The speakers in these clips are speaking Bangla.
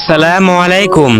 আসসালামু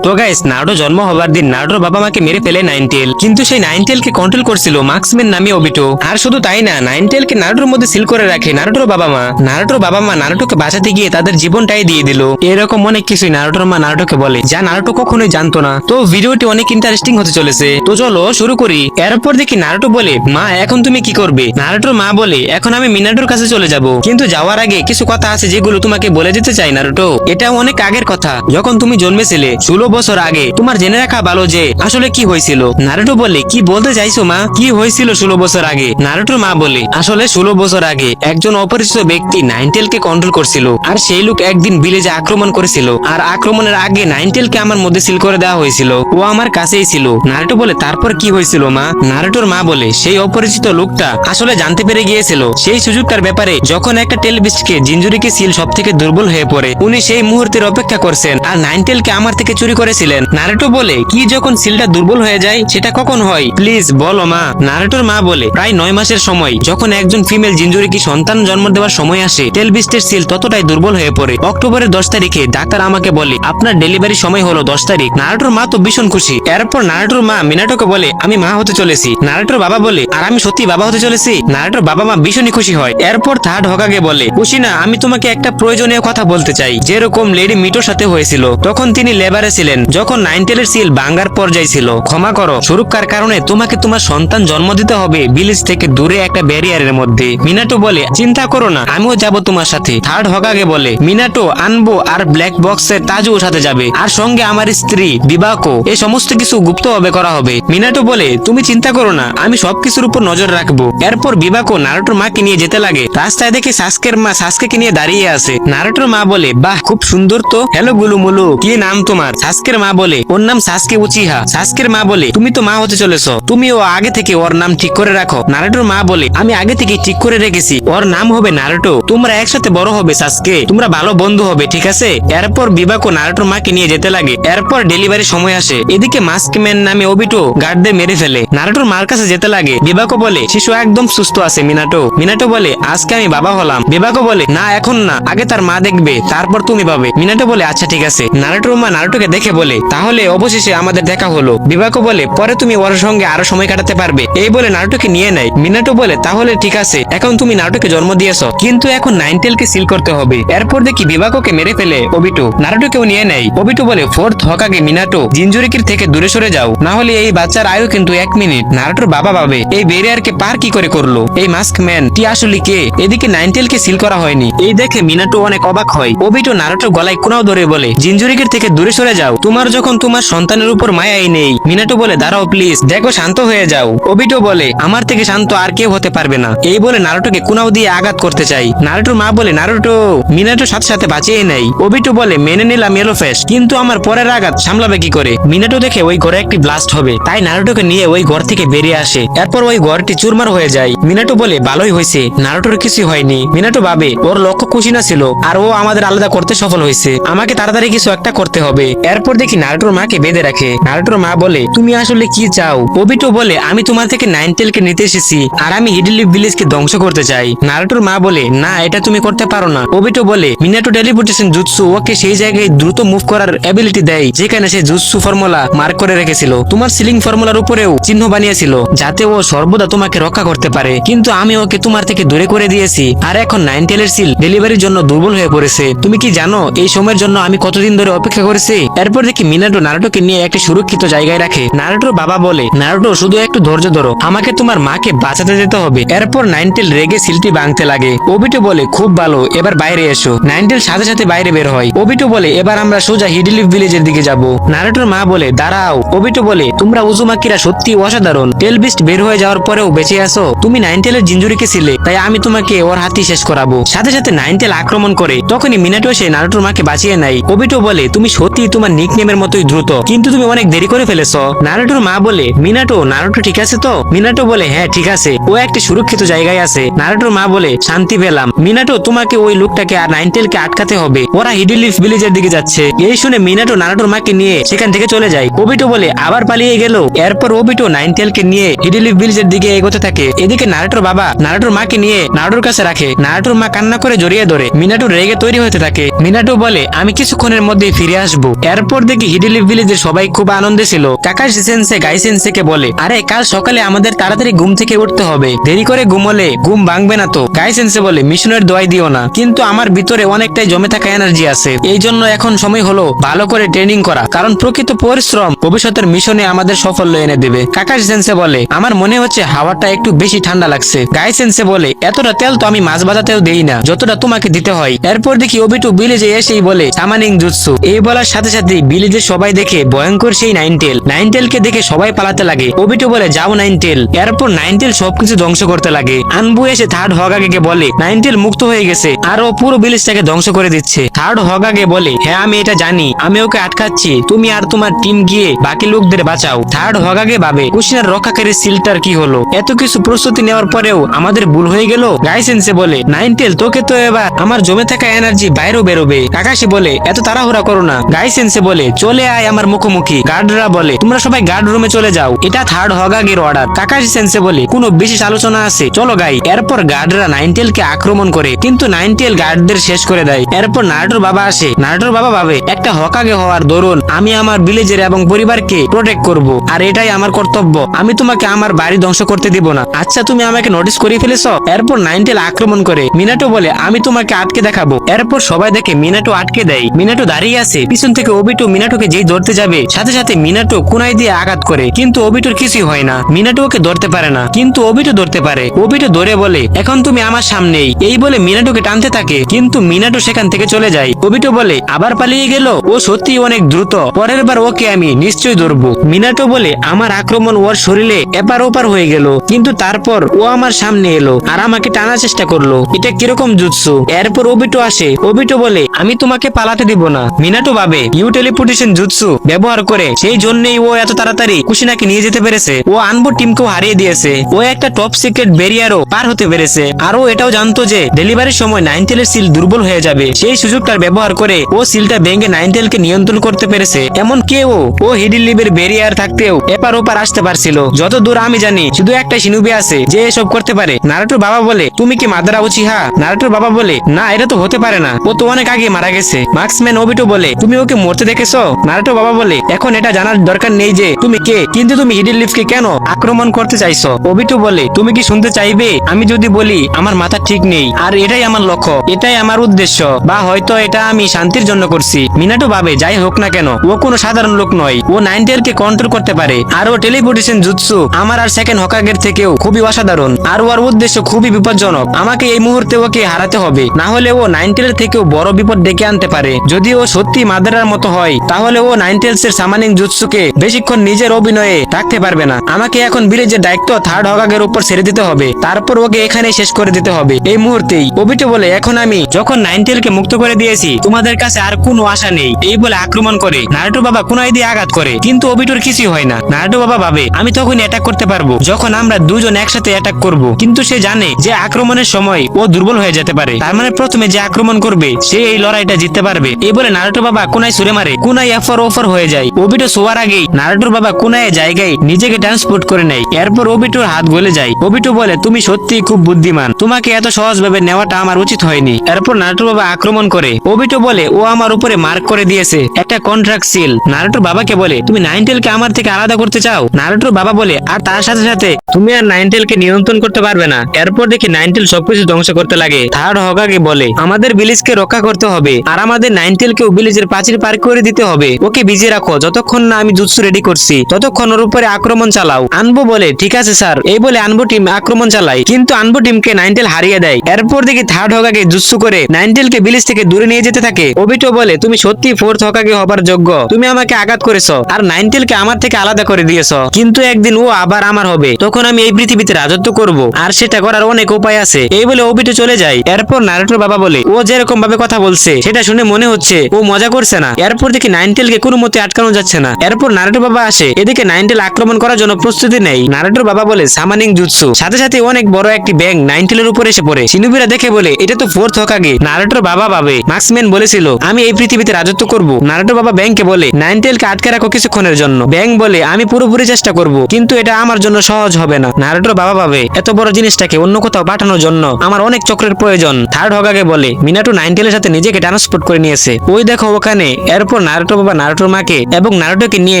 তো গাইস নারুটো জন্ম হবার দিন নারুটোর বাবা মাকে মেরে ফেলে নাইনটেল। কিন্তু সেই নাইনটেলকে কন্ট্রোল করছিল মার্কসম্যান নামে অবিটো। আর শুধু তাই না, নাইনটেলকে নারুটোর মধ্যে সিল করে রাখে নারুটোর বাবা মা। নারুটোর বাবা মা নারুটোকে বাঁচাতে গিয়ে তাদের জীবনটাই দিয়ে দিল। এরকম অনেক কিছুই নারুটোর মা নারুটোকে বলে, যা নারুটো কখনোই জানতো না। তো ভিডিওটি অনেক ইন্টারেস্টিং হতে চলেছে। তো চলো শুরু করি। এরপর দেখি নারুটো বলে, মা, এখন তুমি কি করবে? নারুটোর মা বলে, এখন আমি মিনাটোর কাছে চলে যাব। কিন্তু যাওয়ার আগে কিছু কথা আছে যেগুলো তোমাকে বলে দিতে চাই নারুটো এটা অনেক আগের কথা। যখন তুমি জন্মেছিলে, ষোলো বছর আগে, তোমার জেনে রাখা ভালো যে, আসলে কি হয়েছিল? নারুটো বলে কি বলতে চাইছো মা? কি হয়েছিল ষোলো বছর আগে? নারুটোর মা বলে আসলে ষোলো বছর আগে, একজন অপরিচিত ব্যক্তি নাইনটেলকে কন্ট্রোল করছিল, আর সেই লোক একদিন ভিলেজে আক্রমণ করেছিল, আর আক্রমণের আগে নাইনটেলকে আমার মধ্যে সিল করে দেওয়া হয়েছিল, ও আমার কাছেই ছিল। নারুটো বলে, তারপর কি হয়েছিল মা? নারুটোর মা বলে, সেই অপরিচিত লোকটা আসলে জানতে পেরে গিয়েছিল। সেই সুযোগটার ব্যাপারে যখন একটা টেলবিস্টকে জিঞ্জুরিকে সিল সব থেকে দুর্বল হয়ে পড়ে, উনি সেই মুহূর্তের অপেক্ষা করছেন, আর নাইনটেলকে আমার থেকে চুরি করেছিলেন। নারুটো বলে, কি যখন সিলটা দুর্বল হয়ে যায়, সেটা কখন হয়? প্লিজ, বলো মা। নারুটোর মা বলে, প্রায় নয় মাসের সময়। যখন একজন ফিমেল জিঞ্জুরিকে সন্তান জন্ম দেওয়ার সময় আসে টেলবিস্টের সিল ততটাই দুর্বল হয়ে পড়ে। অক্টোবরের দশ তারিখে ডাক্তার আমাকে বলে, আপনার ডেলিভারি সময় হলো দশ তারিখ। নারুটোর মা তো ভীষণ খুশি। এরপর নারুটোর মা মিনাটোকে বলে, আমি মা হতে চলেছি। নারুটোর বাবা বলে, আর আমি সত্যি বাবা হতে চলেছি? নারুটোর বাবা মা ভীষণই খুশি হয়। এরপর থার্ড হকাগে বলে খুশি না আমি তোমাকে একটা প্রয়োজনীয় কথা বলতে চাই। যেরকম লেডি মিটোর সাথে হয়েছিল তখন তিনি লেবারে ছিলেন, যখন নাইনটেলের সিল বাঙ্গার পর্যায়ে ছিল। ক্ষমা করো, সুরক্ষার কারণে তোমাকে তোমার সন্তান জন্ম দিতে হবে বিলিজ থেকে দূরে একটা ব্যারিয়ারের মধ্যে। মিনাটো বলে, চিন্তা করো না, আমিও যাব তোমার সাথে। থার্ড হকাগে বলে, মিনাটো, আনব আর ব্ল্যাক বক্সের তাজুও সাথে যাবে। আর সঙ্গে আমার স্ত্রী বিবাকো এই সমস্ত কিছু গুপ্তভাবে করা হবে। মিনাটো বলে, তুমি চিন্তা করো না, আমি সবকিছুর উপর নজর রাখব। এরপর বিবাকো নারুটোর মাকে নিয়ে যেতে লাগে। রাস্তায় দেখে সাসকের মা সাসকে নিয়ে দাঁড়িয়ে আছে। নারুটোর মা বলে, বাহ, খুব সুন্দর তো। হ্যালো গুলু মুলু কি নাম তোমার? সাসকের মা বলে। ওর নাম সাসকে উচিহা। সাসকের মা বলে, তুমি তো মা হতে চলেছো। তুমি ও আগে থেকে ওর নাম ঠিক করে রাখো। নারুটোর মা বলে, আমি আগে থেকে ঠিক করে রেখেছি। ওর নাম হবে নারুটো। তোমরা একসাথে বড় হবে সাসকে। তোমরা ভালো বন্ধু হবে, ঠিক আছে? এরপর বিবাকো নারুটোর মাকে নিয়ে যেতে লাগে। এরপর ডেলিভারি সময় আসে। এদিকে মাস্কম্যান নামে ওবিটো গার্ডদের মেরে ফেলে। নারুটোর মার কাছে যেতে লাগে। বিবাকো বলে, শিশু একদম সুস্থ আছে, মিনাটো। মিনাটো বলে, আজকে আমি বাবা হলাম। বিবাকো বলে, না, এখন না। আগে তার মা দেখবে, তারপর তুমি পাবে। মিনাটো বলে আচ্ছা ঠিক আছে। নারুটোর মা, নারুটোকে দেখে বলে, তাহলে অবশেষে আমাদের দেখা হলো। বিবাকো বলে, পরে তুমি ওর সঙ্গে আরও সময় কাটাতে পারবে। এই বলে নারুটোকে নিয়ে নেয়। মিনাটো বলে, তাহলে ঠিক আছে, এখন তুমি নারুটোকে জন্ম দিয়েছ, কিন্তু এখন নাইনটেলকে সিল করতে হবে। এরপর দেখি বিবাকোকে মেরে ফেলে ওবিটো নারুটোকেও নিয়ে নেয়। ওবিটো বলে, ফোর্থ হকাগে মিনাটো জিঞ্জুরিকির থেকে দূরে সরে যাও না হলে এই বাচ্চার আয়ু কিন্তু এক মিনিট। নারুটোর বাবা ভাবে, এই বেরিয়ারকে পার কি করে করল? এই মাস্ক ম্যান, টি আসলে কে? এদিকে নাইনটেলকে সিল করা হয়নি। এই দেখে মিনাটো অনেক অবাক হয়। ওবিটো নারুটোর গলায় কোনাও ধরে বলে জিঞ্জুরিকির থেকে দূরে সরে যাও। তোমার যখন তোমার সন্তানের উপর মায়াই নেই, মিনাটো বলে, দাঁড়াও প্লিজ দেখো, শান্ত হয়ে যাও। ওবিটো বলে, আমার থেকে শান্ত আর কেউ হতে পারবে না। এই বলে নারুটোকে কুনাও দিয়ে আঘাত করতে চাই। নারুটোর মা বলে, নারুটো, মিনাটো সাথে সাথে বাঁচিয়ে নেই। ওবিটো বলে, মেনে নিলাম এলোফেস কিন্তু আমার পরের আঘাত সামলাবে কি করে? মিনাটো দেখে ওই ঘরে একটি ব্লাস্ট হবে, তাই নারুটোকে নিয়ে ওই ঘর থেকে বেরিয়ে আসে। এরপর ওই ঘরটি চুরমার হয়ে যায়। মিনাটো বলে, ভালোই হয়েছে, নারুটোর কিছু হয়নি। মিনাটো ভাবে, ওর লক্ষ্য খুশি না ছিল, আর ও আমাদের আলাদা করতে সফল হয়েছে। আমাকে তাড়াতাড়ি কিছু একটা করতে হবে। এরপর দেখি নারুটোর মাকে বেঁধে রাখে। নারুটোর মা বলে, তুমি আসলে কি চাও? ওবিটো বলে, আমি তোমার থেকে নাইনটেলকে নিতে এসেছি আর আমি হিডলি ভিলেজকে ধ্বংস করতে চাই। নারুটোর মা বলে, না, এটা তুমি করতে পারো না। ওবিটো বলে, মিনাটো টেলিপোর্টেশন জুৎসু ওকে সেই জায়গায় দ্রুত মুভ করার অ্যাবিলিটি দেয়, যেখানে সে জুৎসু ফর্মুলা মার্ক করে রেখেছিল। তোমার সিলিং ফর্মুলার উপরেও চিহ্ন বানিয়েছিল, যাতে ও সর্বদা তোমাকে রক্ষা করতে পারে। কিন্তু আমি ওকে তোমার থেকে দূরে করে দিয়েছি, আর এখন নাইনটেলের সিল ডেলিভারির জন্য দুর্বল হয়ে পড়েছে। তুমি কি জানো, এই সময়ের জন্য আমি কতদিন ধরে অপেক্ষা করেছি। এরপর দেখি মিনাটো নারুটোকে নিয়ে একটি সুরক্ষিত জায়গায় রাখে। নারুটোর বাবা বলে, নারুটো, শুধু একটু ধৈর্য ধরো। আমাকে তোমার মাকে বাঁচাতে যেতে হবে। এরপর নাইনটেল রেগে সিলটি ভাঙতে লাগে। ওবিটো বলে, খুব ভালো, এবার বাইরে এসো। নাইনটেল সাথে সাথে বাইরে বের হয়। ওবিটো বলে, এবার আমরা সোজা হিডলিফ ভিলেজের দিকে যাব। নারুটোর মা বলে, দাঁড়াও। ওবিটো বলে, তোমরা উজুমাকিরা সত্যি অসাধারণ। টেলবিস্ট বের হয়ে যাওয়ার পরেও বেঁচে আসো তুমি নাইনটেলের জিঞ্জুরিকে ছিলে, তাই আমি তোমাকে ওর হাতি শেষ করাবো। সাথে সাথে নাইনটেল আক্রমণ করে। তখনই মিনাটো এসে নারুটোর মাকে বাঁচিয়ে নেয়। ওবিটো বলে, তুমি সত্যি তোমার নিকনেমের মতোই দ্রুত। কিন্তু তুমি অনেক দেরি করে ফেলেছো। নারুটোর মা বলে, মিনাটো, নারুটো ঠিক আছে তো? মিনাটো বলে হ্যাঁ ঠিক আছে। ও একটি সুরক্ষিত জায়গায় আছে। নারুটোর মা বলে, শান্তি পেলাম। মিনাটো, তোমাকে ওই লোকটাকে আর নাইনটেলকে আটকাতে হবে। ওরা হিডিলিফ ভিলেজের দিকে যাচ্ছে। এই শুনে মিনাটো নারুটোর মাকে নিয়ে সেখান থেকে চলে যায়। ওবিটো বলে, আবার পালিয়ে গেল। এরপর ওবিটো নাইনটেলকে নিয়ে হিডিলিফ ভিলেজের দিকে এগোতে থাকে। এদিকে নারুটোর বাবা নারুটোর মাকে নিয়ে নারুটোর কাছে রাখে। নারুটোর মা কান্না করে জড়িয়ে ধরে। মিনাটো রেগে তৈরি হতে থাকে। মিনাটো বলে, আমি কিছুক্ষণের মধ্যেই ফিরে আসব। এরপর দেখি হিডিলি ভিলেজের সবাই খুব আনন্দে ছিল। কাকাশি সেন্সে, গাই সেন্সেকে বলে, আরে, কাল সকালে আমাদের তাড়াতাড়ি ঘুম থেকে উঠতে হবে। দেরি করে ঘুমলে ঘুম ভাঙবে না তো। গাই সেন্সে বলে, মিশনের দোয়াই দিও না। কিন্তু আমার ভিতরে অনেকটাই জমে থাকা এনার্জি আছে। এই জন্য এখন সময় হলো ভালো করে ট্রেনিং করা। কারণ প্রকৃত পরিশ্রম ভবিষ্যতের মিশনে আমাদের সাফল্য এনে দেবে। কাকাশি সেন্সে বলে, আমার মনে হচ্ছে হাওয়াটা একটু বেশি ঠান্ডা লাগছে। গাই সেন্সে বলে, এতটা তেল তো আমি মাছ বাজাতেও দেই না। যতটা তোমাকে দিতে হয়। এরপর দেখি ওবিটু বিলেজে এসেই বলে, সামানিং জুৎসু। এই বলার সাথে সাথে বিলেজে সবাই দেখে ভয়ঙ্কর সেই নাইনটেল। নাইনটেলকে দেখে সবাই পালাতে লাগে। ওবিটু বলে, যাও নাইনটেল। এরপর নাইনটেল সবকিছু ধ্বংস করতে লাগে। আনবু এসে থার্ড হগাগে বলে, নাইনটেল মুক্ত হয়ে গেছে। আর ও পুরো বিলেজটাকে ধ্বংস করে দিচ্ছে। থার্ড হগাগে বলে হ্যাঁ আমি এটা জানি। আমি ওকে আটকাচ্ছি। তুমি আর তোমার টিম গিয়ে বাকি লোকদের বাঁচাও। থার্ড হগাগে ভাবে, কুশিনার রক্ষাকারী সিলটার কি হলো? এত কিছু প্রস্তুতি নেওয়ার পরেও আমাদের ভুল হয়ে গেল। গাইসেন্সে বলে, নাইনটেল, তোকে তো এবার আমার জমে থাকা এনার্জি বাইরেও বেরোবে। কাকাশি বলে, এত তাড়াহুড়া করো না। গাইসেন্সে বলে, চলে আয় আমার মুখোমুখি। গার্ডরা বলে, তোমরা সবাই গার্ড রুমে চলে যাও। এটা থার্ড হগাগের অর্ডার। কাকাশি সেন্সে বলে, কোনো বিশেষ আলোচনা আছে? চলো গাই। এরপর গার্ডরা নাইনটেল কে আক্রমণ করে, কিন্তু নাইনটেল গার্ডদের শেষ করে দেয়। এরপর নারুটোর বাবা আসে। নারুটোর বাবা ভাবে, একটা হকাগে হওয়ার দরুন, আমি আমার ভিলেজের এবং পরিবারকে প্রোটেক্ট করব, আর এটাই আমার কর্তব্য। আমি তোমাকে আমার বাড়ি ধ্বংস করতে দিব না। আচ্ছা তুমি আমাকে নোটিস করে ফেলেছো? এরপর নাইনটেল আক্রমণ করে। মিনাটো বলে, আমি তোমাকে আটকে দেখাবো। এরপর সবাই দেখে মিনাটো আটকে দেয়। মিনাটো দাঁড়িয়ে আছে। পিছন থেকে ওবিটো মিনাটোকে যেই ধরতে যাবে, সাথে সাথে মিনাটো কুনাই দিয়ে আঘাত করে। কিন্তু ওবিটোর কিছুই হয় না। মিনাটো ওকে ধরতে পারে না। কিন্তু ওবিটো ধরতে পারে। ওবিটো ধরে বলে, এখন তুমি আমার সামনেই। এই বলে মিনাটোকে টানতে থাকে। কিন্তু মিনাটো সেখান থেকে চলে যায়। ওবিটো বলে, আবার পালিয়ে গেল? ও সত্যি অনেক দ্রুত। পরের বার ওকে আমি নিশ্চয়ই ধরবো। মিনাটো বলে, আমার আক্রমণ ওর শরীরে এপার ওপার হয়ে গেল। কিন্তু তারপর ও আমার সামনে এলো আর আমাকে টানার চেষ্টা করল। এটা কীরকম জুৎসু? এরপর ওবিটো আসে। ওবিটো বলে, আমি তোমাকে পালাতে দিব না। মিনাটো ভাবে, ইউ টেলিপোর্টেশন জুৎসু, ব্যবহার করে। সেই জন্যই ও এত তাড়াতাড়ি কুশিনাকে নিয়ে যেতে পেরেছে। ও আনব টিমকেও হারিয়ে দিয়েছে। ও একটা টপ সিক্রেট ব্যারিয়ারও পার হতে পেরেছে। আর ও এটাও জানতো যে ডেলিভারির সময় নাইনটেলের সিল দুর্বল হয়ে যাবে। সেই সুযোগটার ব্যবহার করে ও সিলটা ভেঙে নাইনটেলকে নিয়ন্ত্রণ করতে পেরেছে। এমন কেউ ও? হিডিল লিভের ব্যারিয়ার থাকতেও এপার ওপার আসতে পারছিল। যত দূর আমি জানি, শুধু একটা সিনুবি আছে যে এসব করতে পারে। নারুটোর বাবা বলে, তুমি কি মাদারা উচিহা নারুটোর বাবা বলে, না, এটা তো হতে পারে না। ও তো অনেক আগে মারা গেছে। মার্কসম্যান ওবিটো বলে, তুমি ওকে মরতে দেখেছ? নারুটো বাবা বলে, এখন এটা জানার দরকার নেই যে তুমি কে, কিন্তু তুমি হিডিল লিফকে কেন আক্রমণ করতে চাইছো? ওবিটো বলে, তুমি কি শুনতে চাইবে? আমি যদি বলি, আমার মাথা ঠিক নেই, আর এটাই আমার লক্ষ্য, এটাই আমার উদ্দেশ্য, বা হয়তো এটা আমি শান্তির জন্য করছি। মিনাটো ভাবে, যাই হোক না কেন, ও কোনো সাধারণ লোক নয়, ও নাইনটেল কে কন্ট্রোল করতে পারে। আর ও টেলিপোর্টেশন জুৎসু আমার আর সেকেন্ড হকাগের থেকেও খুবই অসাধারণ, আর ওর উদ্দেশ্য খুবই বিপজ্জনক। আমাকে এই মুহূর্তে ওকে হারাতে হবে, না হলে ও নাইনটেলের থেকেও বড় বিপদ ডেকে আনতে পারে। যদি ও সত্যি মাদারার মতো হয়, তাহলে ও নাইনটেলস এর সামানিং জুৎসুকে বেশিক্ষণ নিজের অভিনয়ে রাখতে পারবে না। আমাকে এখন বিলেজের দায়িত্ব থার্ড হকাগের উপর ছেড়ে দিতে হবে। তারপর ওকে এখানে শেষ করে দিতে হবে। এই মুহূর্তেই ওবিটো বলে, এখন আমি যখন নাইনটেলকে মুক্ত করে দিয়েছি, তোমাদের কাছে আর কোনো আশা নেই। এই বলে আক্রমণ করে। নারুটো বাবা কুনাই দিয়ে আঘাত করে, কিন্তু ওবিটোর কিছুই হয় না। নারুটো বাবা ভাবে, আমি তখন অ্যাটাক করতে পারব, যখন আমরা দুজন একসাথে অ্যাটাক করব। কিন্তু সে জানে যে আক্রমণের সময় ও দুর্বল হয়ে যেতে পারে। তার মানে প্রথমে যে আক্রমণ করবে, সে এই লড়াইটা জিততে পারবে। এই বলে নারুটো বাবা কুনাই সুরে মারে কুনাই এফর ওফর হয়ে যায়। ওবিটো শোয়ার আগেই নারুটোর বাবা কুনাই জায়গায় নিজেকে ট্রান্সপোর্ট করে নেয়। এরপর ওবিটোর হাত গলে যায়। ওবিটো বলে, তুমি সত্যি খুব বুদ্ধিমান। তোমাকে এত সহজভাবে নেওয়াটা আমার উচিত হয়নি। এরপর নারুটোর বাবা আক্রমণ করে। ওবিটো বলে, ও আমার উপরে মার্ক করে দিয়েছে। একটা কন্ট্রাক্ট সিল নারুটোর বাবাকে বলে, তুমি নাইনটেলকে আমার থেকে আলাদা করতে চাও? নারুটোর বাবা বলে, আর তার সাথে সাথে তুমি আর নাইনটেলকে নিয়ন্ত্রণ করতে পারবে না। এরপর দেখি নাইনটেল সবকিছু ধ্বংস করতে লাগে। থার্ড হগাকে বলে, আমাদের বিলিজকে রক্ষা করতে হবে। আর আমাদের নাইনটেলকেও বিলিজের প্রাচীর পার করে দিতে হবে। ওকে বিজি রাখো। যতক্ষণ না আমি জুৎসু রেডি করছি, ততক্ষণ ওর উপরে আক্রমণ চালাও। আনব বলে, ঠিক আছে, স্যার। এই বলে আনব টিম আক্রমণ চালায়। কিন্তু আনব টিমকে নাইনটেল হারিয়ে দেয়। এরপর দেখি থার্ড হকাকে জুৎসু করে নাইনটেলকে বিলিজ থেকে দূরে নিয়ে যেতে থাকে। ওবিটো বলে, তুমি সত্যি ফোর্থ হকাকে হবার যোগ্য। তুমি আমাকে আঘাত করেছ আর নাইনটেলকে আমার থেকে আলাদা করে দিয়েছ। কিন্তু একদিন ও আবার আমার হবে। তখন আমি এই পৃথিবীতে রাজত্ব করব আর সেটা করার অনেক উপায় আছে। এই বলে ওবিটো চলে যায়। এরপর নারুটোর বাবা বলে, ও যেরকম ভাবে কথা বলছে, সেটা শুনে মনে হচ্ছে ও মজা করছে না। এরপর দেখি নাইনটেলকে কোনো মতে আটকানো যাচ্ছে না। এরপর নারুটোর বাবা আসে। এদিকে নাইনটেল আক্রমণ করার জন্য প্রস্তুতি নেই নারুটোর বাবা বলে, সামানিং জুৎসু। সাথে সাথে অনেক বড় একটি ব্যাং নাইনটেলের উপর এসে পড়ে। সিনুবিরা দেখে বলে, এটা তো ফোর্থ হকাগে। নারুটোর বাবা ভাবে, মার্কসম্যান বলেছিল, আমি এই পৃথিবীতে রাজত্ব করব। নারুটোর বাবা ব্যাংকে বলে, নাইনটেলকে আটকে রাখো কিছুক্ষণের জন্য। ব্যাং বলে, আমি পুরোপুরি চেষ্টা করব, কিন্তু এটা আমার জন্য সহজ হবে না। নারুটোর বাবা ভাবে, এত বড় জিনিসটাকে অন্য কোথাও পাঠানোর জন্য আমার অনেক চক্রের প্রয়োজন। থার্ড হগাগে বলে, মিনাটু নাইনটেলের সাথে নিজেকে ট্রান্সপোর্ট করে নিয়েছে। ওই দেখো ওখানে, এরপর নারুটো বাবা নারুটোর মাকে এবং নারুটোকে নিয়ে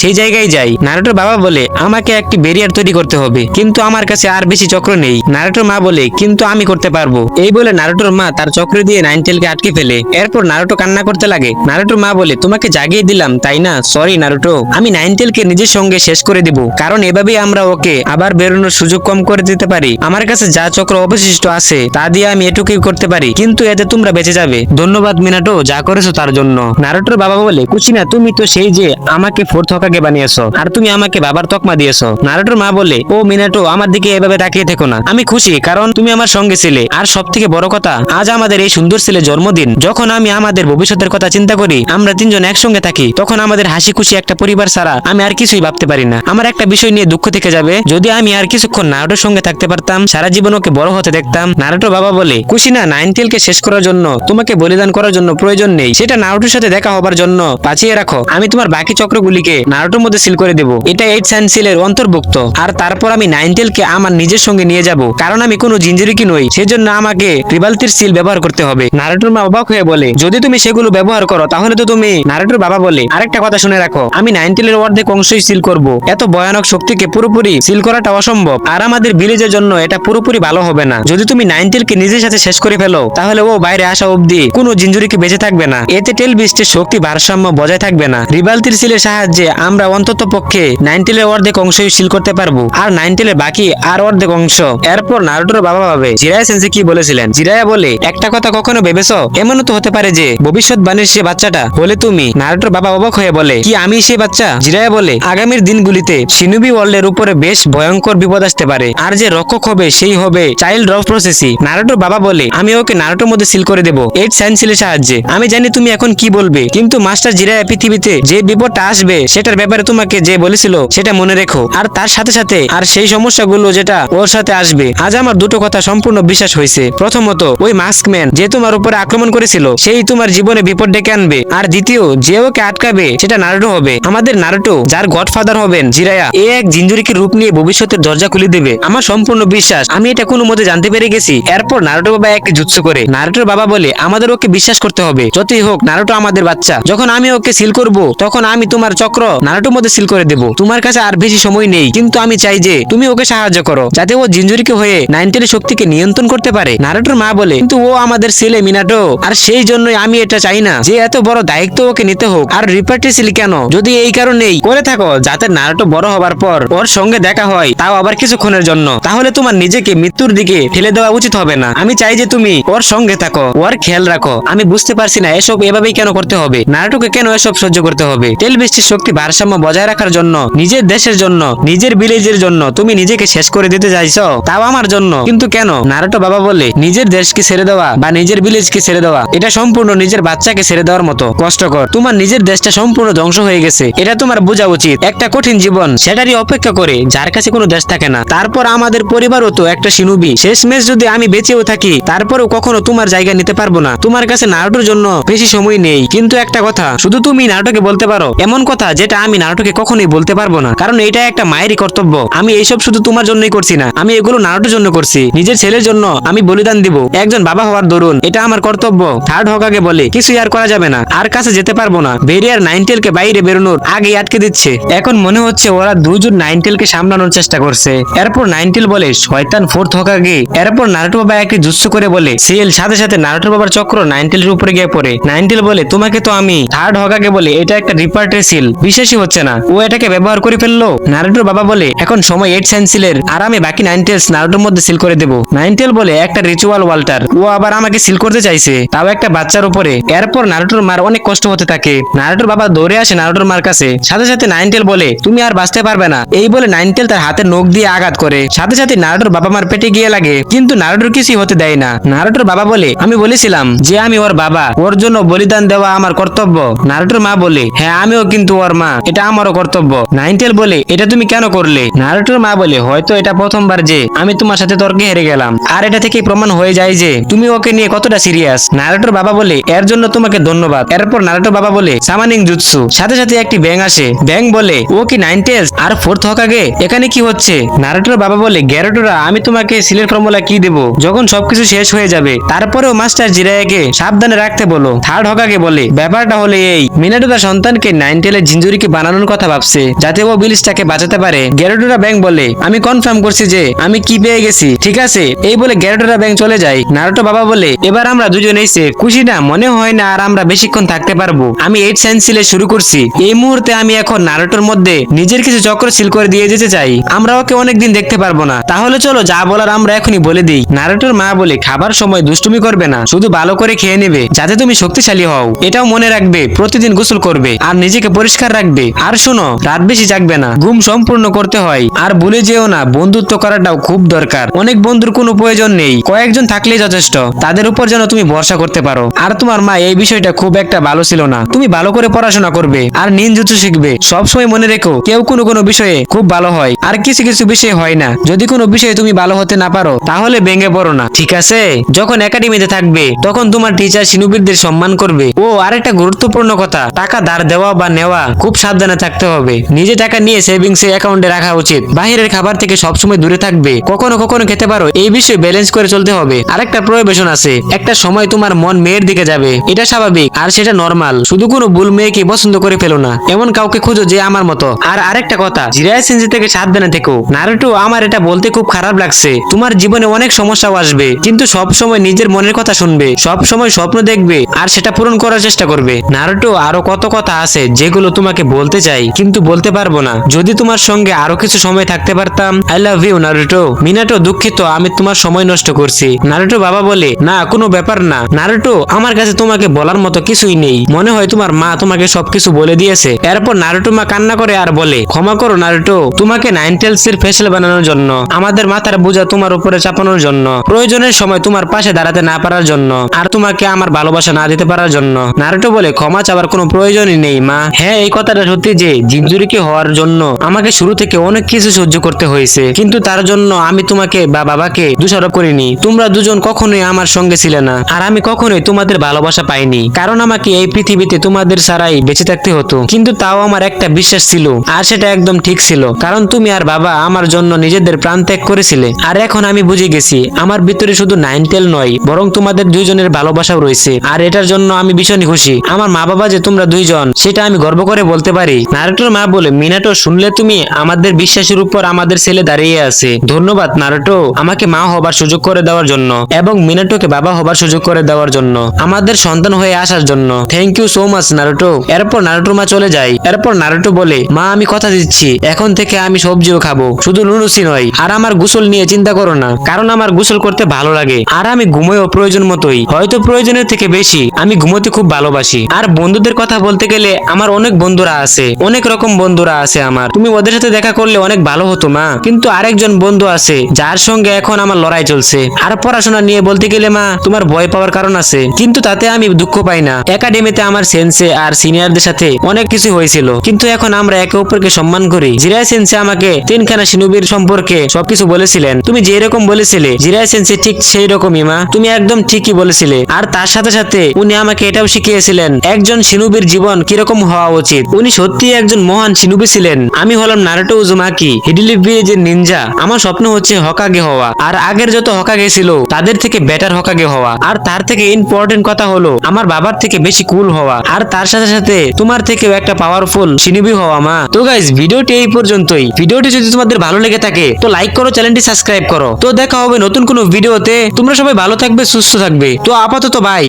সেই জায়গায় যায়। নারুটোর বাবা বলে, আমাকে একটি ব্যারিয়ার তৈরি করতে হবে, কিন্তু আমার কাছে আর বেশি চক্র নেই। নারুটোর মা বলে, কিন্তু আমি করতে পারব। এই বলে নারুটোর মা তার চক্র দিয়ে নাইনটেলকে আটকে ফেলে। এরপর নারুটো কান্না করতে লাগে। নারুটোর মা বলে, তোমাকে জাগিয়ে দিলাম, তাই না? Sorry Naruto. আমি নাইনটেলকে নিজের সঙ্গে শেষ করে দিব, কারণ এভাবেই আমরা ওকে আবার বেরোনোর সুযোগ কম করে দিতে পারি। আমার কাছে যা চক্র অবশিষ্ট আছে, তা দিয়ে আমি এটুকুই করতে পারি, কিন্তু এতে তোমরা বেঁচে যাবে। ধন্যবাদ মিনাটো, যা করেছ তার জন্য। নারুটোর বাবা বলে, কুচিনা, তুমি তো সেই যে আমাকে ফোর্থ হকাকে বানিয়েছো আর তুমি আমাকে বাবার তকমা দিয়েছ। নারুটোর মা বলে, ও মিনাটো, আমার দিকে এভাবে তাকিয়ে থেকো না। আমি খুশি, কারণ তুমি আমার সঙ্গে ছিলে। আর সব থেকে বড় কথা, আজ আমাদের এই সুন্দর ছেলে জন্মদিন। যখন আমি আমাদের ভবিষ্যতের কথা চিন্তা করি, আমরা তিনজন একসঙ্গে থাকি, তখন আমাদের হাসি খুশি একটা পরিবার ছাড়া আমি আর কিছুই ভাবতে পারি না। আমার একটা বিষয় নিয়ে দুঃখ থেকে যাবে, যদি আমি আর কিছুক্ষণ নারুটোর সঙ্গে থাকতে পারতাম, সারা জীবন ওকে বড় হতে দেখতাম। নারুটো বাবা বলে কুশিনা নাইনটেলকে শেষ করার জন্য তোমাকে বলিদান করার জন্য প্রয়োজন নেই। সেটা নারুটোর সাথে দেখা হবার জন্য বাঁচিয়ে রাখো। আমি তোমার বাকি চক্রগুলিকে নারুটোর মধ্যে সিল করে দেবো। এটা এইট সাইন সিলের অন্তর্ভুক্ত। আর তারপর আমি নাইনটেলকে আমার নিজের সঙ্গে নিয়ে যাব। কারণ আমি কোনো জিঞ্জিরিকি নই, সেজন্য আমাকে রিবালতির সিল ব্যবহার করতে হবে। নারুটোর মা অবাক হয়ে বলে, যদি তুমি সেগুলো ব্যবহার করো, তাহলে তো তুমি নারুটোর বাবা বলে। আরেকটা কথা শুনে রাখো, আমি নাইনটেলের অর্ধেক অংশই সিল করব। এত ভয়ানক শক্তিকে পুরোপুরি সিল করাটা অসম্ভব। আর আমাদের ভিলেজের জন্য এটা পুরোপুরি ভালো হবে না। যদি তুমি নাইনটেলকে নিজের সাথে শেষ করে ফেলো, তাহলে ও বাইরে আসা অবধি কোনো জিঞ্জুরিকে বেঁচে থাকবে না। এতে টেল বিস্টের শক্তি ভারসাম্য বজায় থাকবে না। রিবালতির সিলের সাহায্যে আমরা অন্তত পক্ষে নাইনটেলের অর্ধেক অংশই সিল করতে পারব। আর নাইনটেলের বাকি আর অর্ধেক অংশ। এরপর নারুটোর বাবা ভাবে, জিরায়া সেন্সে কি বলেছিলেন? জিরায়া বলে, একটা কথা কখনো ভেবেছো? এমনও তো হতে পারে যে, ভবিষ্যৎবাণীর সে বাচ্চাটা বলে তুমি নারুটোর বাবা অবাক হয়ে বলে, কি আমি সে বাচ্চা? জিরায়া বলে, আগামীর দিনগুলিতে সিনুবি ওয়ার্ল্ডের উপরে বেশ ভয়ঙ্কর বিপদ আসতে পারে। আর যে রক্ষক হবে, সেই হবে চাইল্ড অফ প্রসেসি। নারুটোর বাবা বলে, আমি ওকে নারুটোর মধ্যে সিল করে দেবো এইট সায়েন্স সিলের সাহায্যে। আমি জানি তুমি এখন কি বলবে? কিন্তু মাস্টার জিরায়া পৃথিবীতে যে বিপদটা আসবে, সেটার ব্যাপারে তোমাকে যে বলেছিল, সেটা মনে রেখো। আর তার সাথে সাথে, আর সেই সমস্যাগুলো যেটা ওর সাথে আসবে, আজ আমার দুটো কথা সম্পূর্ণ বিশ্বাস হয়েছে। প্রথমত, ওই মাস্কম্যান যে তোমার উপরে আক্রমণ করেছিল, সেই তোমার জীবনে বিপদ ডেকে আনবে। আর দ্বিতীয়, যে ওকে আটকাবে, সেটা নারুটো হবে। আমাদের নারুটো, যার গডফাদার হবেন জিরায়া, এ এক জিঞ্জুরিকে রূপ নিয়ে ভবিষ্যতের দরজা খুলে দেবে। আমার সম্পূর্ণ বিশ্বাস, আমি এটা কোনো মতে জানতে পেরে গেছি। এরপর নারুটো বাবা এক জুৎসু করে। নারুটোর বাবা বলে, আমাদের ওকে বিশ্বাস করতে হবে। যতই হোক নারুটো আমাদের বাচ্চা। যখন আমি ওকে সিল করব, তখন আমি তোমার চক্র নারুটোর মধ্যে সিল করে দেব। তোমার কাছে আর বেশি সময় নেই। কিন্তু আমি চাই যে তুমি ওকে সাহায্য করো, যাতে ও জিঞ্জুরিকে হয়ে নাইনটেনের শক্তিকে নিয়ন্ত্রণ করতে পারে। নারুটোর মা বলে, কিন্তু ও আমাদের ছেলে মিনাটো। আর সেই জন্যই আমি এটা চাই না যে এত বড় দায়িত্ব ওকে নিতে হোক। আর রিপার্টি সিল কেন? যদি এই কারণেই করে থাকো, যাতে নারুটো বড় হবার পর ওর সঙ্গে দেখা হয়, তাও আবার কিছুক্ষণের জন্য। তাহলে তোমার নিজেকে মৃত্যুর দিকে ঠেলে দেওয়া উচিত হবে না। আমি চাই যে তুমি ওর সঙ্গে থাকো, ওর খেয়াল রাখো। আমি বুঝতে পারছি না এসব এভাবেই কেন করতে হবে? নারুটোকে কেন এসব সহ্য করতে হবে? তেল বৃষ্টির শক্তি ভারসাম্য বজায় রাখার জন্য, নিজের দেশের জন্য, নিজের ভিলেজের জন্য তুমি নিজেকে শেষ করে দিতে চাইছো? তাও আমার জন্য। কিন্তু কেন? নারুটো বাবা বলে, নিজের দেশকে ছেড়ে দেওয়া বা নিজের ভিলেজকে ছেড়ে দেওয়া, এটা সম্পূর্ণ নিজের বাচ্চাকে ছেড়ে দেওয়ার মতো। কষ্টকর। তোমার নিজের দেশটা সম্পূর্ণ ধ্বংস হয়ে গেছে। এটা তোমার বোঝা উচিত। একটা কঠিন জীবন। সেটারই অপেক্ষা করে। যার কাছে কোনো দেশ থাকে না। তারপর আমাদের পরিবারও তো একটা সিনুবি শেষমেশ যদি আমি বেঁচেও থাকি, তারপরেও কখনো তোমার জায়গা নিতে পারব না। তোমার কাছে নারুটোর জন্য বেশি সময় নেই। কিন্তু একটা কথা, শুধু তুমি নারুটোকে বলতে পারো, এমন কথা যেটা আমি নারুটোকে কখনোই বলতে পারব না। কারণ এটা একটা মায়েরই কর্তব্য। আমি এইসব শুধু তোমার জন্যই করছি না, আমি এগুলো নারুটোর জন্য করছি। নিজের ছেলের জন্য আমি বলিদান দিব। একজন বাবা হওয়ার দরুন, এটা আমার কর্তব্য। থার্ড হকাকে বলে, কিছুই আর করা যাবে না। আর কাছে যেতে পারব না। বেরিয়ার নাইনটেলকে বাইরে বেরোনোর আগে আটকে দিচ্ছে। এখন মনে হচ্ছে ওরা দুজন নাইনটেলকে সামলানোর চেষ্টা করছে। এরপর নাইনটেল বলে, শয়তান ফোর্থ হকাকে। এরপর নারুটো বাবা একটি জুৎসু করে বলে, সিএল। সাথে সাথে নারুটো বাবার চক্র নাইনটেলের উপরে গিয়ে পড়ে। নাইনটেল বলে, তোমাকে তো আমি থার্ড হকাকে বলে, এটা একটা রিপার্টের সিল বিশেষই হচ্ছে না। ও এটাকে ব্যবহার করে ফেলল। নারুটোর বাবা বলে, এখন সময় এইট সাইন সিলের আর আমি বাকি নাইন টেলস নারুটোর মধ্যে সিল করে দেবো। নাইন টেল বলে, একটা রিচুয়াল ওয়াল্টার ও আবার আমাকে সিল করতে চাইছে, তাও একটা বাচ্চার উপরে। এরপর নারুটোর মার অনেক কষ্ট হতে থাকে। নারুটোর বাবা দৌড়ে আসে নারুটোর মার কাছে। সাথে সাথে নাইন টেল বলে, তুমি আর বাঁচতে পারবে না। এই বলে নাইন টেল তার হাতে নখ দিয়ে আঘাত করে। সাথে সাথে নারুটোর বাবা মার পেটে গিয়ে লাগে। কিন্তু নারুটোর কিছুই হতে দেয় না। নারুটোর বাবা বলে, আমি বলেছিলাম যে আমি ওর বাবা। ওর জন্য বলিদান দেওয়া আমার কর্তব্য। নারুটোর মা বলে হ্যাঁ আমিও কিন্তু ওর মা। এটা আমারও কর্তব্য। নাইনটেল বলে, এটা তুমি কেন করলে? নারুটোর মা বলে, হয়তো এটা প্রথমবার যে আমি তোমার সাথে তর্কে হেরে গেলাম। আর এটা থেকে প্রমাণ হয়ে যায় যে তুমি ওকে নিয়ে কতটা সিরিয়াস নারুটোর বাবা বলে, এর জন্য তোমাকে ধন্যবাদ। এরপর নারুটোর বাবা বলে, সামানিং জুৎসু। সাথে সাথে একটি ব্যাং আসে। ব্যাং বলে, ও কি নাইন টেলস আর ফোর্থ হকাগে? এখানে কি হচ্ছে? নারুটোর বাবা বলে, গ্যারোটোরা, আমি তোমাকে সিলের ফর্মুলা কি দেবো? যখন সবকিছু শেষ হয়ে যাবে, তারপরেও মাস্টার জিরায়াকে সাবধানে রাখতে বলো। থার্ড হকাকে বলে। ব্যাপারটা হলে এই মিনাটো তার সন্তানকে নাইন টেলের জিঞ্জুরিকে বানানোর কথা ভাবছে, যাতে ও বিলিসটাকে বাঁচাতে পারে। গ্যারোডোরা ব্যাংক বলে, আমি কনফার্ম করছি যে, আমি কি পেয়ে গেছি, ঠিক আছে? এই বলে গ্যারোডোরা ব্যাংক চলে যায়। নারুটো বাবা বলে, এবার আমরা দুজনেই সেফ খুশি না মনে হয় না আর আমরা বেশিক্ষণ থাকতে পারব। আমি এইট সায়েন্স সিলে শুরু করছি। এই মুহূর্তে আমি এখন নারুটোর মধ্যে নিজের কিছু চক্র সিল করে দিয়ে যেতে চাই। আমরা ওকে অনেকদিন দেখতে পারব না। তাহলে চলো, যা বলার আমরা এখনই বলে দিই। নারুটোর মা বলে, খাবার সময় দুষ্টুমি করবে না। শুধু ভালো করে খেয়ে নেবে, যাতে তুমি শক্তিশালী হও। এটাও মনে রাখবে, প্রতিদিন গোসল করবে, আর নিজেকে পরিষ্কার রাখবে। আর শোনো, রাত বেশি জাগবে না, ঘুম সম্পূর্ণ করতে হয়। আর ভুলে যেও না, বন্ধুত্ব করাটাও খুব দরকার। অনেক বন্ধুর কোনো প্রয়োজন নেই, কয়েকজন থাকলেই যথেষ্ট। তাদের উপর যেন তুমি ভরসা করতে পারো। আর তোমার মা এই বিষয়টা খুব একটা ভালো ছিল না। তুমি ভালো করে পড়াশোনা করবে, আর নিনজুৎসু শিখবে। সবসময় মনে রেখো, কেউ কোনো কোনো বিষয়ে খুব ভালো হয়, আর কিছু কিছু বিষয়ে হয় না। যদি কোনো বিষয়ে তুমি ভালো হতে না পারো, তাহলে ভেঙে পড়ো না, ঠিক আছে? যখন একাডেমিতে থাকবে, তখন তোমার টিচার সিনুবিরদের সম্মান করবে। ও, আরেকটা গুরুত্বপূর্ণ কথা। টাকা ধার দেওয়া বা নেওয়া খুব সাবধানে থাকতে হবে। নিজে টাকা নিয়ে সেভিংস অ্যাকাউন্টে রাখা উচিত। বাইরের খাবার থেকে সবসময় দূরে থাকবে। কখনো কখনো খেতে পারো। এই বিষয়ে ব্যালেন্স করে চলতে হবে। আরেকটা প্রয়োজন আছে। একটা সময় তোমার মন মেয়ের দিকে যাবে। এটা স্বাভাবিক, আর সেটা নর্মাল শুধু কোনো ভুল মেয়েকে পছন্দ করে ফেলো না। এমন কাউকে খোঁজো যে আমার মতো। আর আরেকটা কথা, জিরায় সেন্সি থেকে সাবধানে থেকো। নারুটো, আমার এটা বলতে খুব খারাপ লাগছে। তোমার জীবনে অনেক সমস্যাও আসবে। কিন্তু সব সময় নিজের মনের কথা শুনবে। সব সময় স্বপ্ন দেখবে। আর সেটা পূরণ করার চেষ্টা করবে। নারুটো আরও কত কথা আছে যেগুলো তোমাকে বলতে চাই, কিন্তু বলতে পারব না। যদি তোমার সঙ্গে আরও কিছু সময় থাকতে পারতাম I love you Naruto Minato দুঃখিত, আমি তোমার সময় নষ্ট করছি। নারুটো বাবা বলে, না, কোনো ব্যাপার না। নারুটো, আমার কাছে তোমাকে বলার মতো কিছুই নেই। মনে হয় তোমার মা তোমাকে সবকিছু বলে দিয়েছে। এরপর নারুটো মা কান্না করে আর বলে, ক্ষমা করো, নারুটো। তোমাকে নাইন টেলস এর ফেসিয়াল বানানোর জন্য, আমাদের মাথার বোঝা তোমার উপরে চাপানোর জন্য, প্রয়োজনের সময় তোমার পাশে দাঁড়াতে না পারার জন্য, আর তোমাকে আমার ভালোবাসা না দিতে পারার জন্য। নারুটো বলে, ক্ষমা চাওয়ার কোনো প্রয়োজনই নেই, মা। হ্যাঁ এই কথাটা সত্যি যে জিঞ্জুরিকে হওয়ার জন্য আমাকে শুরু থেকে অনেক কিছু সহ্য করতে হয়েছে। কিন্তু তার জন্য আমি তোমাকে বা বাবাকে দোষারোপ করিনি। তোমরা দুজন কখনোই আমার সঙ্গে ছিলে না। আর আমি কখনোই তোমাদের ভালোবাসা পাইনি। কারণ আমাকে এই পৃথিবীতে তোমাদের ছাড়াই বেঁচে থাকতে হতো। কিন্তু তাও আমার একটা বিশ্বাস ছিল, আর সেটা একদম ঠিক ছিল। কারণ তুমি আর বাবা আমার জন্য নিজেদের প্রাণ ত্যাগ করেছিলে। আর এখন আমি বুঝে গেছি, আমার ভিতরে শুধু নাইন টেল নয়, বরং তোমাদের দুইজনের ভালোবাসাও রয়েছে। আর এটার জন্য আমি ভীষণই খুশি। আমার মা বাবা যে তোমরা দুইজন, সেটা আমি গর্ব করে বলতে পারি। নারুটোর মা বলে, মিনাটো, শুনলে তুমি? আমাদের বিশ্বাসের উপর আমাদের ছেলে দাঁড়িয়ে আছে। ধন্যবাদ, নারুটো। আমাকে মা হবার সুযোগ করে দেওয়ার জন্য এবং মিনাটোকে বাবা হবার সুযোগ করে দেওয়ার জন্য, আমাদের সন্তান হয়ে আসার জন্য। Thank you so much Naruto. এরপর নারুটোর মা চলে যায়। এরপর নারুটো বলে, মা, আমি কথা দিচ্ছি। এখন থেকে আমি সবজিও খাব। শুধু নুডলসই নয়, আর আমার গোসল নিয়ে চিন্তা করো না, কারণ আমার গোসল করতে ভালো লাগে। আর আমি ঘুমোয়ও প্রয়োজন মতোই। হয়তো প্রয়োজনের থেকে বেশি। আমি ঘুমোতে খুব ভালোবাসি। আর বন্ধুদের কথা বলতে গেলে আমার অনেক বন্ধুরা আছে, অনেক রকম বন্ধুরা আছে আমার। তুমি ওদের সাথে দেখা করলে অনেক ভালো হতো মা। কিন্তু আরেকজন বন্ধু আছে, যার সঙ্গে এখন আমার লড়াই চলছে। আর পড়াশোনা নিয়ে বলতে গেলে মা, তোমার ভয় পাওয়ার কারণ আছে। কিন্তু তাতে আমি দুঃখ পাই না। একাডেমিতে আমার সেন্সে আর সিনিয়রদের সাথে অনেক কিছু হয়েছিল। কিন্তু এখন আমরা একে অপরকে সম্মান করি। জিরায় সেন্সে আমাকে তিনখানা সিনুবির সম্পর্কে সবকিছু বলেছিলেন। তুমি যে রকম বলেছিলে, জিরায় সেন্সে ঠিক সেই রকমই মা। তুমি একদম ঠিকই বলেছিলে। আর তার সাথে সাথে উনি আমাকে এটাও শিখিয়েছিলেন, একজন সিনুবির জীবন কীরকম হওয়া উচিত? উনি সত্যি একজন মহান সিনুবি ছিলেন। আমি হলাম নারুটো উজুমাকি হিডিলি ব্রিজের নিনজা। আমার স্বপ্ন হচ্ছে হকাগে হওয়া। আর আগের যত হকাগে ছিল, তাদের থেকে বেটার হকাগে হওয়া। আর তার থেকে ইম্পর্টেন্ট কথা হলো, আমার বাবার থেকে বেশি কুল হওয়া। আর তার সাথে সাথে তোমার থেকেও একটা পাওয়ারফুল সিনুবি হওয়া, মা। তো গাইজ ভিডিওটি এই পর্যন্তই। ভিডিওটি যদি তোমাদের ভালো লেগে থাকে, তো লাইক করো চ্যানেলটি সাবস্ক্রাইব করো। তো দেখা হবে নতুন কোনো ভিডিওতে তোমরা সবাই ভালো থাকবে, সুস্থ থাকবে। তো আপাতত বাই